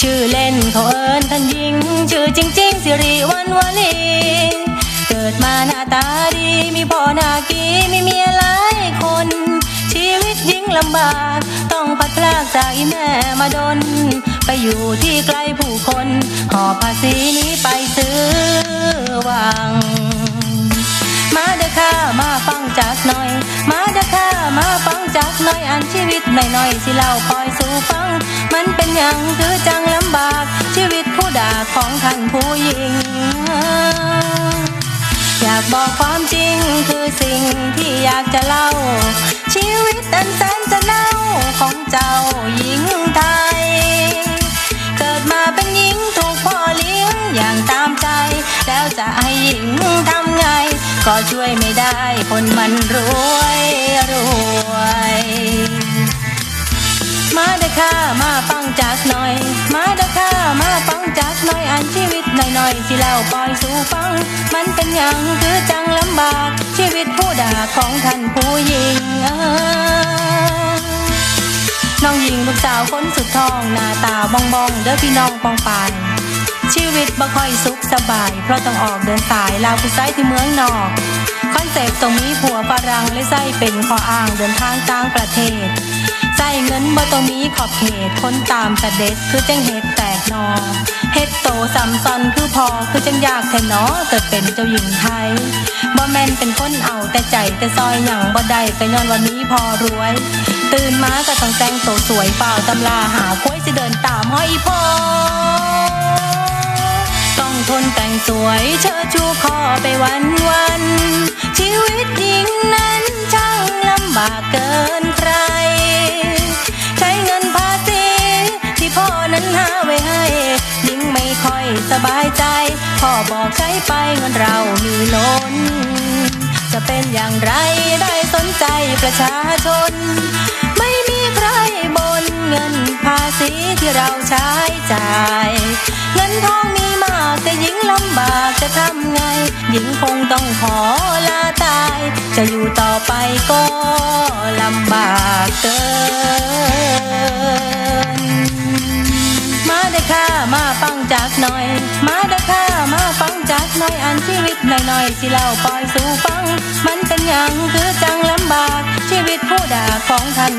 ชื่อเล่นเขาเอิญท่านหญิง ชื่อจริง ๆ สิริวันวลี เกิดมาหน้าตาดี มีพ่อหน้ากีมีเมียหลายคน ชีวิตยิ่งลำบาก ต้องพัดพลากจากอีแม่มาดน ไปอยู่ที่ไกลผู้คน หอบภาษีนี้ไปซื้อวัง มาเด้อค่ะมาฟังจากหน่อย มาเด้อค่ะมาฟังจากหน่อยอันชีวิตหน่อยๆสิเล่าปล่อยสู่ฟัง มันเป็นอย่างคือากบอกความจริงคือสิ่งที่อยากจะเล่า ชีวิตอันแสนจะเน่าของเจ้าหญิงไทย เกิดมาเป็นหญิงถูกพ่อเลี้ยงอย่างตามใจ แล้วจะให้หญิงทำไง ก็ช่วยไม่ได้คนมันรวยรวย อยสิเล่าปล่อยสู่ฟัง มันเป็นอย่างคือจังลำบาก ชีวิตผู้ด่าของท่านผู้หญิงน้องหญิงลูกสาวคนสุดท้องหน้าตาบองบองเด้อพี่น้องปองปายชีวิตบ่ค่อยสุขสบาย เพราะต้องออกเดินสายลาวผู้ไซที่เมืองนอกคอนเซปต์ตรงนี้ผัวฝรั่งและไส้เป็นข้ออ้างเดินทางต่างประเทศ ใส่เงินบ่ต้องมีขอบเขตคนตามเสด็จคือจังเฮ็ดแตกนอเฮ็ดโตสัมซอนคือพอคือจังยากแท้นอเกิดเป็นเจ้าหญิงไทยบ่แม่นเป็นคนเอาแต่ใจแต่ซอยหยังบ่ได้ก็ย้อนวันนี้พอรวย ตื่นมาก็ต้องแต่งโตสวยเปล่าตำลาหาคุ้ยสิเดินตามห้อยพอต้องทนแต่งสวยเชิดชูคอไปวันวันชีวิตหญิงนั้นช่างลำบากเกินใคร พ่อบอกใช้ไปเงินเรามีล้น จะเป็นอย่างไรได้สนใจประชาชน ไม่มีใครบนเงินภาษีที่เราใช้จ่าย เงินทองมีมากแต่หญิงลำบากจะทำไง หญิงคงต้องขอลาตาย จะอยู่ต่อไปก็ลำบากเกินม ค่ะมาฟังจากหน่อย มาเด้อค่ะมาฟังจากหน่อยอันชีวิตหน่อยๆสิเล่าปล่อยสู่ฟัง มันเป็นอย่างคือจังลำบากชีวิตผู้ด่าของท่าน